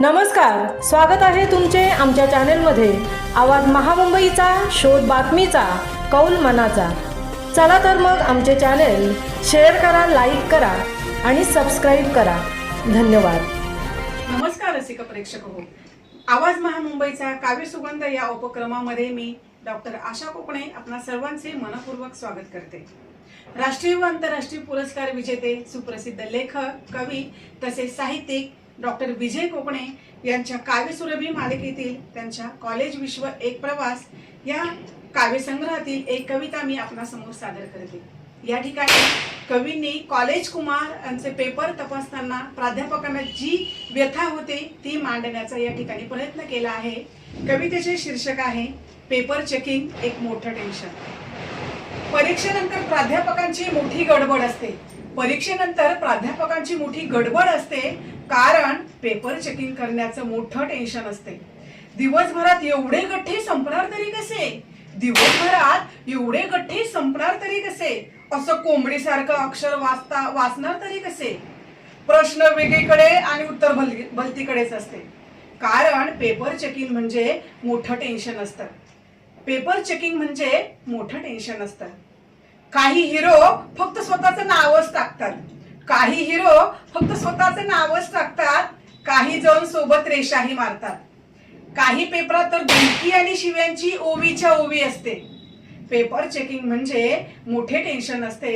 नमस्कार स्वागत आहे तुमचे आमच्या चॅनेलमध्ये. आवाज महामुंबईचा शोध बातमीचा कौल मनाचा. चला तर मग आमचे चॅनेल शेअर करा लाईक करा आणि सबस्क्राईब करा. धन्यवाद. नमस्कार रसिक प्रेक्षक हो. आवाज महामुंबईचा काव्य सुगंध या उपक्रमामध्ये मी डॉक्टर आशा कोकणे आपणा सर्वांचे मनपूर्वक स्वागत करते. राष्ट्रीय व आंतरराष्ट्रीय पुरस्कार विजेते सुप्रसिद्ध लेखक कवी तसेच साहित्यिक डॉक्टर विजय कोकणे यांच्या काव्यसुरभी मालिकेतील त्यांच्या कॉलेज विश्व एक प्रवास या काव्यसंग्रहातील एक कविता मी आपणासमोर सादर करते. या ठिकाणी कवींनी कॉलेज कुमार यांचे पेपर तपासताना प्राध्यापकांना जी व्यथा होते ती मांडण्याचा या ठिकाणी प्रयत्न केला आहे. कवितेचे शीर्षक आहे पेपर चेकिंग एक मोठं टेन्शन. परीक्षेनंतर प्राध्यापकांची मोठी गडबड असते. परीक्षेनंतर प्राध्यापकांची मोठी गडबड असते कारण पेपर चेकिंग करण्याचं मोठं टेन्शन असते. दिवसभरात एवढे गठ्ठे संपणार तरी कसे? दिवसभरात एवढे गठ्ठे संपणार तरी कसे? असं कोंबडीसारखं अक्षर वाचता वाचणार तरी कसे? प्रश्न वेगळीकडे आणि उत्तर भल- भलतीकडेच असते. कारण पेपर चेकिंग म्हणजे मोठं टेन्शन असतं. पेपर चेकिंग म्हणजे मोठं टेन्शन असतं. काही हिरो फक्त स्वतःचं नावच टाकतात. काही हिरो फक्त स्वतःचं नावच टाकतात काही जण सोबत रेषाही मारतात. काही पेपरात तर धमकी आणि शिव्यांची ओवीच्या ओवी असते. पेपर चेकिंग म्हणजे मोठे टेन्शन असते.